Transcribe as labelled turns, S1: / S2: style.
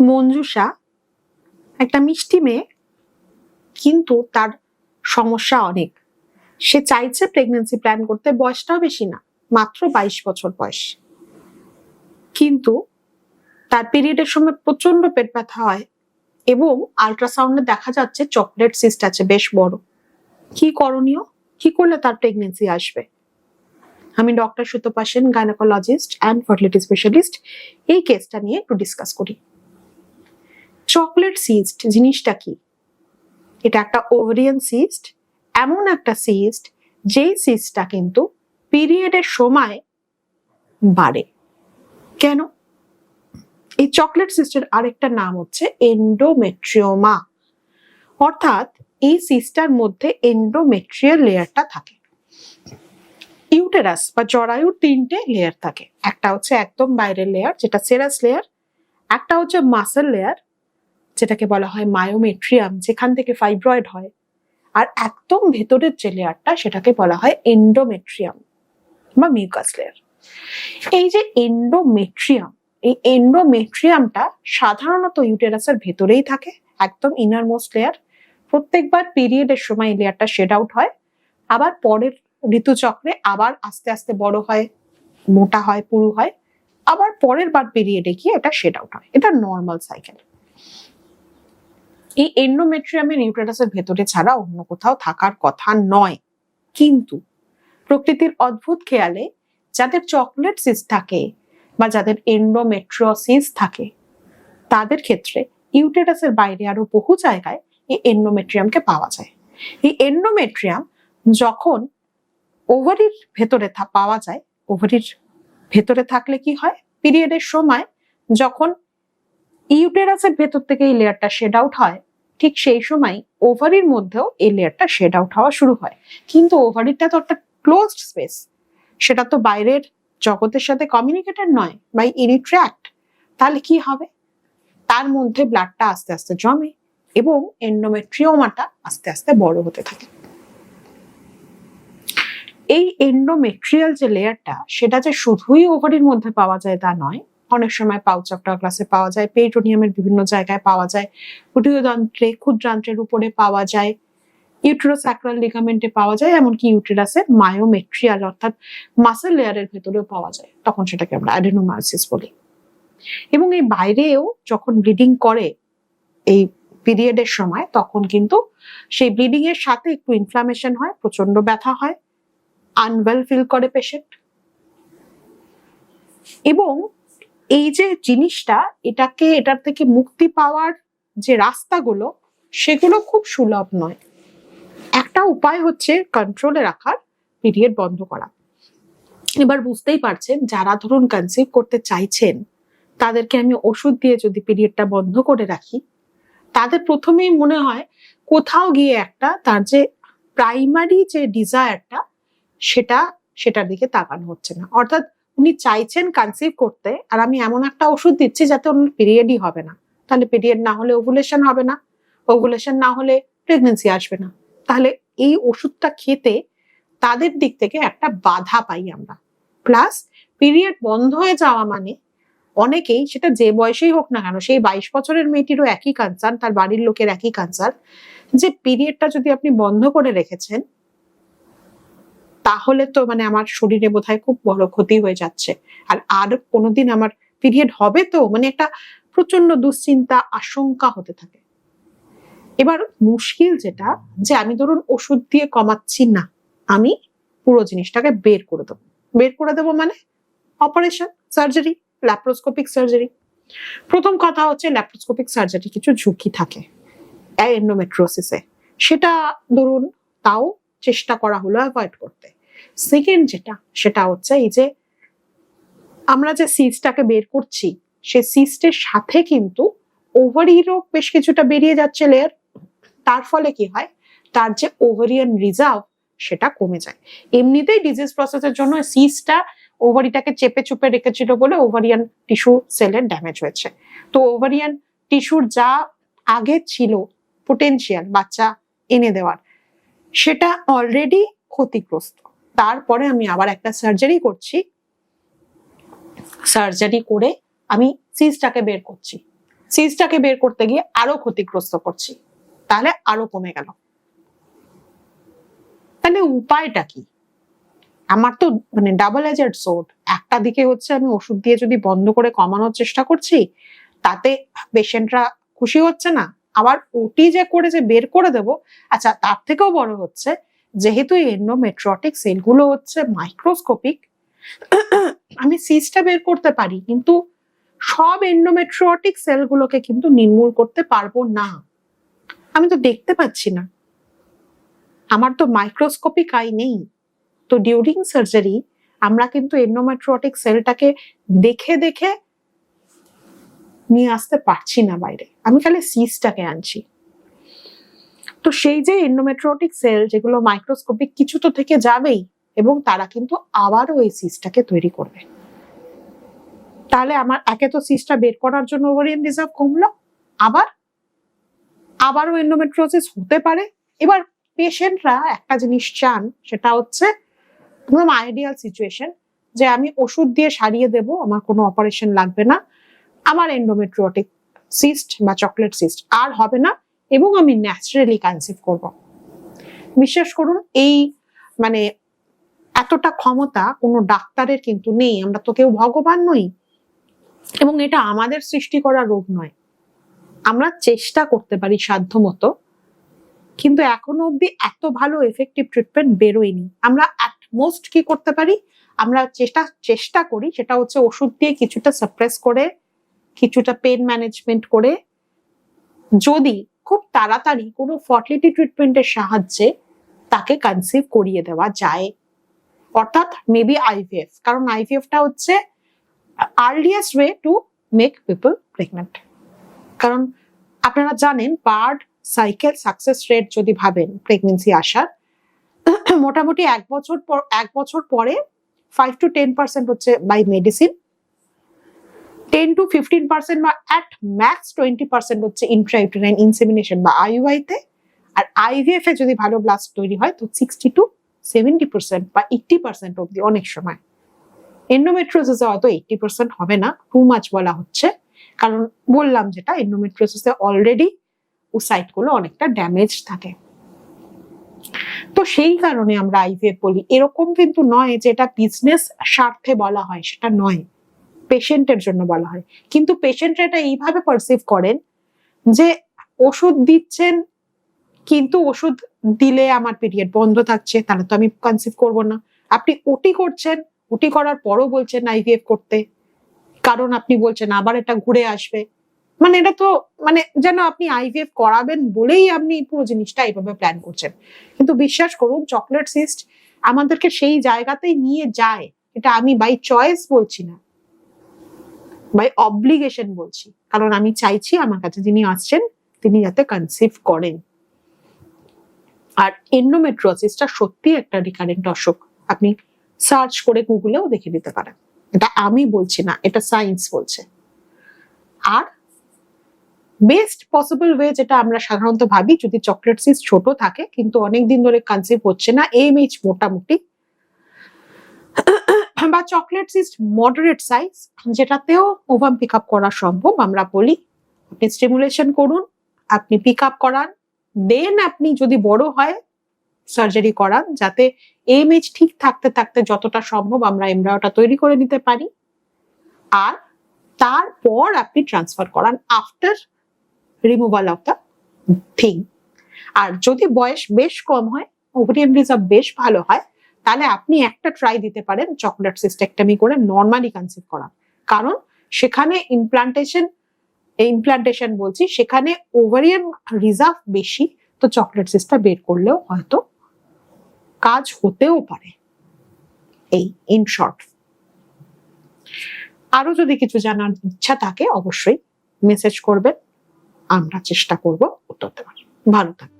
S1: মঞ্জুষা, একটা মিষ্টি মেয়ে, কিন্তু তার সমস্যা অনেক। সে চাইছে প্রেগনেন্সি প্ল্যান করতে, বয়সটাও বেশি না, মাত্র বাইশ বছর বয়স। কিন্তু তার পিরিয়ডের সময় প্রচণ্ড পেট ব্যথা হয় এবং আল্ট্রাসাউন্ডে দেখা যাচ্ছে চকলেট সিস্ট আছে, বেশ বড়। কি করণীয়? কি করলে তার প্রেগনেন্সি আসবে? আমি doctor Sutapa Sen gynaecologist and fertility specialist এই কেসটা নিয়ে একটু ডিসকাস করি। চকলেট সিস্ট জিনিসটা কি? এটা একটা ওভারিয়ান সিস্ট এমন একটা সিস্ট যেই সিস্টটা কিন্তু পিরিয়ডের সময় বাড়ে। কেন? এই চকলেট সিস্টের আরেকটা নাম হচ্ছে এন্ডোমেট্রিওমা অর্থাৎ এই সিস্টার মধ্যে এন্ডোমেট্রিয়াল লেয়ারটা থাকে। ইউটেরাস বা জরায়ুর তিনটে লেয়ার থাকে। একটা হচ্ছে একদম বাইরের লেয়ার যেটা সেরাস লেয়ার একটা হচ্ছে মাসেল লেয়ার যেটাকে বলা হয় মায়োমেট্রিয়াম, যেখান থেকে ফাইব্রয়েড হয়। আর একদম ভেতরের যে লেয়ারটা, সেটাকে বলা হয় এন্ডোমেট্রিয়াম বা মিউকাস লেয়ার এই যে এন্ডোমেট্রিয়াম এই এন্ডোমেট্রিয়ামটা সাধারণত ইউটেরাসের ভেতরেই থাকে, একদম ইনার মোস্ট লেয়ার প্রত্যেকবার পিরিয়ডের সময় এই লেয়ারটা শেড আউট হয়। আবার পরের ঋতুচক্রে আবার আস্তে আস্তে বড় হয়, মোটা হয়, পুরু হয়। আবার পরের বার পিরিয়ডে গিয়ে এটা শেড আউট হয়। এটা নর্মাল সাইকেল এই এন্ডোমেট্রিয়ামের ইউটেরাসের ভেতরে ছাড়া অন্য কোথাও থাকার কথা নয়। কিন্তু প্রকৃতির অদ্ভুত খেয়ালে যাদের চকলেট সিস থাকে বা যাদের এন্ডোমেট্রিওসিস থাকে, তাদের ক্ষেত্রে ইউটেরাসের বাইরে আরও বহু জায়গায় এই এন্ডোমেট্রিয়ামকে পাওয়া যায়। এই এন্ডোমেট্রিয়াম যখন ওভারির ভেতরে পাওয়া যায় ওভারির ভেতরে থাকলে কি হয়? পিরিয়ডের সময় যখন ইউটেরাসের ভেতর থেকে এই লেয়ারটা শেড আউট হয় ঠিক সেই সময় ওভারির মধ্যেও এই লেয়ারটা শেড আউট হওয়া শুরু হয়। কিন্তু ওভারিটা তো একটা ক্লোজড স্পেস সেটা তো বাইরের জগতের সাথে কমিউনিকেটেড নয় বাই ইরিট্র্যাক্ট তাহলে কি হবে? তার মধ্যে ব্লাডটা আস্তে আস্তে জমে এবং এন্ডোমেট্রিওমাটা আস্তে আস্তে বড় হতে থাকে। এই এন্ডোমেট্রিয়াল যে লেয়ারটা সেটা যে শুধুই ওভারির মধ্যে পাওয়া যায় তা নয় অনেক সময় পাউচ পাউচাপটা ক্লাসে পাওয়া যায় পেরিটোনিয়ামের বিভিন্ন জায়গায় পাওয়া যায় উটিয়যন্ত্রে ক্ষুদ্রান্ত্রের উপরে পাওয়া যায় ইউটেরোস্যাক্রাল লিগামেন্টে পাওয়া যায়, এমনকি ইউটেরাসের মায়োমেট্রিয়াল অর্থাৎ মাসেল লেয়ারের ভেতরেও পাওয়া যায়। তখন সেটাকে আমরা অ্যাডেনোমায়োসিস বলি। এবং এই বাইরেও যখন ব্লিডিং করে এই পিরিয়ডের সময়, তখন কিন্তু সেই ব্লিডিং এর সাথে একটু ইনফ্লামেশন হয় প্রচণ্ড ব্যথা হয় আনওয়েল ফিল করে পেশেন্ট এবং এই যে জিনিসটা, এটাকে, এটার থেকে মুক্তি পাওয়ার যে রাস্তাগুলো, সেগুলো খুব সুলভ নয়। একটা উপায় হচ্ছে কন্ট্রোলে রাখার পিরিয়ড বন্ধ করা। এবার বুঝতেই পারছেন, যারা ধরুন কনসিভ করতে চাইছেন, তাদেরকে আমি ওষুধ দিয়ে যদি পিরিয়ডটা বন্ধ করে রাখি, তাদের প্রথমেই মনে হয় কোথাও গিয়ে একটা তার যে প্রাইমারি যে ডিজায়ারটা সেটা, সেটার দিকে তাকানো হচ্ছে না। অর্থাৎ উনি চাইছেন কনসিভ করতে, আর আমি এমন একটা ওষুধ দিচ্ছি যাতে ওনার পিরিয়ডই হবে না। তাহলে পিরিয়ড না হলে ওভুলেশন হবে না ওভুলেশন না হলে প্রেগনেন্সি আসবে না। তাহলে এই ওষুধটা খেতে তাদের দিক থেকে একটা বাধা পাই আমরা। প্লাস পিরিয়ড বন্ধ হয়ে যাওয়া মানে অনেকেই, সেটা যে বয়সেই হোক না কেন, সেই বাইশ বছরের মেয়েটিরও একই কনসার্ন তার বাড়ির লোকের একই কনসার্ন যে পিরিয়ডটা যদি আপনি বন্ধ করে রেখেছেন তাহলে তো মানে আমার শরীরে বোধহয় খুব বড় ক্ষতি হয়ে যাচ্ছে। আর আর কোনোদিন আমার পিরিয়ড হবে তো? মানে একটা প্রচণ্ড দুশ্চিন্তা, আশঙ্কা হতে থাকে। এবার মুশকিল যেটা, যে আমি ধরুন ওষুধ দিয়ে কমাচ্ছি না, আমি পুরো জিনিসটাকে বের করে দেবো। বের করে দেবো মানে অপারেশন সার্জারি ল্যাপ্রোস্কোপিক সার্জারি প্রথম কথা হচ্ছে ল্যাপ্রোস্কোপিক সার্জারি কিছু ঝুঁকি থাকে এন্ডোমেট্রোসিসে সেটা ধরুন তাও চেষ্টা করা হলো অ্যাভয়েড করতে। সেকেন্ড যেটা, সেটা হচ্ছে এই যে আমরা যে সিস্টটাকে বের করছি সেই সিস্টের সাথে কিন্তু ওভারিরও বেশ কিছুটা বেরিয়ে যাচ্ছে লেয়ার তার ফলে কি হয়? তার যে ওভারিয়ান রিজার্ভ সেটা কমে যায়। এমনিতেই ডিজিজ প্রসেসের জন্য সিস্টটা ওভারিটাকে চেপে চুপে রেখেছিল বলে ওভারিয়ান টিস্যু সেলের ড্যামেজ হয়েছে। তো ওভারিয়ান টিস্যুর যা আগে ছিল পোটেনশিয়াল বাচ্চা এনে দেওয়ার, সেটা অলরেডি ক্ষতিগ্রস্ত। তারপরে আমি আবার একটা সার্জারি করছি। সার্জারি করে আমি সিজটাকে বের করছি। সিজটাকে বের করতে গিয়ে আরও ক্ষতিগ্রস্ত করছি। তাহলে আরও কমে গেল। তাহলে উপায়টা কি? আমার তো মানে ডাবল এজেড সোড একটা দিকে হচ্ছে আমি ওষুধ দিয়ে যদি বন্ধ করে কমানোর চেষ্টা করছি, তাতে পেশেন্টরা খুশি হচ্ছে না। আবার ওটি যে করে যে বের করে দেব আচ্ছা তার থেকেও বড় হচ্ছে যেহেতু এই এন্ডোমেট্রটিক সেলগুলো হচ্ছে মাইক্রোস্কোপিক আমি সিজটা বের করতে পারি, কিন্তু সব এন্ডোমেট্রোটিক সেলগুলোকে কিন্তু নির্মূল করতে পারব না। আমি তো দেখতে পাচ্ছি না। আমার তো মাইক্রোস্কোপিক আই নেই। তো ডিউরিং সার্জারি আমরা কিন্তু এন্ডোমেট্রোটিক সেলটাকে দেখে দেখে নিয়ে আসতে পারছি না বাইরে। আমি খালি সিসটাকে আনছি। তো সেই যে এন্ডোমেট্রোটিক সেল যেগুলো মাইক্রোস্কোপিক কিছু তো থেকে যাবেই, এবং তারা কিন্তু আবারও এই সিসটাকে তৈরি করবে। তাহলে আমার একে তো সিসটা বের করার জন্য ওভারিয়ান রিজার্ভ কমলো, আবার, আবারও এন্ডোমেট্রোসিস হতে পারে। এবার পেশেন্টরা একটা জিনিস চান, সেটা হচ্ছে একদম আইডিয়াল সিচুয়েশন যে আমি ওষুধ দিয়ে সারিয়ে দেব, আমার কোনো অপারেশন লাগবে না। আমার এন্ডোমেট্রিওটিক সিস্ট বা চকলেট সিস্ট আর হবে না। এবং আমি ন্যাচারালি কনসিভ করব। বিশ্বাস করুন, এই মানে এতটা ক্ষমতা কোনো ডাক্তারের কিন্তু নেই, আমরা তো কেউ ভগবান নই। এবং এটা আমাদের সৃষ্টি করা রোগ নয়। আমরা চেষ্টা করতে পারি সাধ্য মতো কিন্তু এখনও অব্দি এত ভালো এফেক্টিভ ট্রিটমেন্ট বেরোয়নি। আমরা মোস্ট কি করতে পারি? আমরা চেষ্টা চেষ্টা করি, সেটা হচ্ছে ওষুধ দিয়ে কিছুটা সাপ্রেস করে, কিছুটা পেন ম্যানেজমেন্ট করে, যদি খুব তাড়াতাড়ি কোনো ফার্টিলিটি ট্রিটমেন্টের সাহায্যে তাকে কনসিভ করিয়ে দেওয়া যায়। অর্থাৎ মেবি আইভিএফ কারণ আইভিএফটা হচ্ছে earliest way to make people pregnant কারণ আপনারা জানেন পার্ড সাইকেল সাকসেস রেট যদি ভাবেন প্রেগনেন্সি আসার, মোটামুটি এক বছর পর, এক বছর পরে ফাইভ টু টেন পার্সেন্ট হচ্ছে by medicine ten to fifteen percent বা অ্যাট ম্যাক্স টোয়েন্টি পার্সেন্ট হচ্ছে ইন্ট্রাইউটেরাইন ইনসেমিনেশন বা আইইউআই তে। আর আইভিএফ এ যদি ভালো ব্লাস্ট তৈরি হয়, তো সিক্সটি টু সেভেন্টি পার্সেন্ট বা এইটটি পার্সেন্ট অব্দি অনেক সময়। এন্ডোমেট্রোসিসে হয়তো এইটটি পার্সেন্ট হবে না টু মাচ বলা হচ্ছে। কারণ বললাম যেটা এন্ডোমেট্রোসিসে অলরেডি ওসাইটগুলো অনেকটা ড্যামেজ থাকে। তো সেই কারণে আমরা আইভিএফ বলি। এরকম কিন্তু নয় যে এটা বিজনেস স্বার্থে বলা হয়, সেটা নয়। পেশেন্টের জন্য বলা হয়। কিন্তু পেশেন্টরা এটা এইভাবে পারসিভ করেন যে ওষুধ দিচ্ছেন, কিন্তু ওষুধ দিলে আমার পিরিয়ড বন্ধ থাকছে, তাহলে তো আমি কনসিভ করব না। আপনি ওটি করছেন ওটি করার পরও বলছেন আইভিএফ করতে। কারণ আপনি বলছেন আবার এটা ঘুরে আসবে। মানে এটা তো মানে যেন আপনি আইভিএফ করাবেন বলেই আপনি পুরো জিনিসটা এইভাবে প্ল্যান করছেন। কিন্তু বিশ্বাস করুন চকলেট সিস্ট আমাদেরকে সেই জায়গাতেই নিয়ে যায়। এটা আমি বাই চয়েস বলছি না। বাই অব্লিগেশন বলছি। কারণ আমি চাইছি আমার কাছে যিনি আসছেন, তিনি যাতে কনসিভ করেন। আর এন্ডোমেট্রোসিসটা সত্যি একটা রিকারেন্ট অসুখ। আপনি সার্চ করে গুগলেও দেখে নিতে পারেন। এটা আমি বলছি না, এটা সায়েন্স বলছে। আর বেস্ট পসিবল ওয়ে যেটা আমরা সাধারণত ভাবি, যদি চকলেট সিস ছোট থাকে, কিন্তু অনেক দিন ধরে কনসিভ হচ্ছে না এম এইচ মোটামুটি বা চকলেট সিস্ট মডারেট সাইজ যেটাতেও ওভাম পিক আপ করা সম্ভব। আমরা বলি, আপনি স্টিমুলেশন করুন, আপনি পিক আপ করান দেন আপনি যদি বড় হয় সার্জারি করান, যাতে এম এমএইচ ঠিক থাকতে থাকতে যতটা সম্ভব আমরা এমব্রায়োটা তৈরি করে নিতে পারি। আর তারপর আপনি ট্রান্সফার করান after removal of the thing আর যদি বয়স বেশ কম হয় ওভারিয়ান রিজার্ভ বেশ ভালো হয় তাহলে আপনি একটা ট্রাই দিতে পারেন চকলেট সিস্টেকটমি করে নর্মালি কনসিভ করা। কারণ সেখানে ইমপ্লান্টেশন ইমপ্লান্টেশন বলছি, সেখানে ওভারিয়ান রিজার্ভ বেশি, তো চকলেট সিস্টটা বের করলেও হয়তো কাজ হতেও পারে। এই ইন শর্ট আরও যদি কিছু জানার ইচ্ছা থাকে, অবশ্যই মেসেজ করবেন, আমরা চেষ্টা করব উত্তর দেওয়ার। ভালো থাকবেন।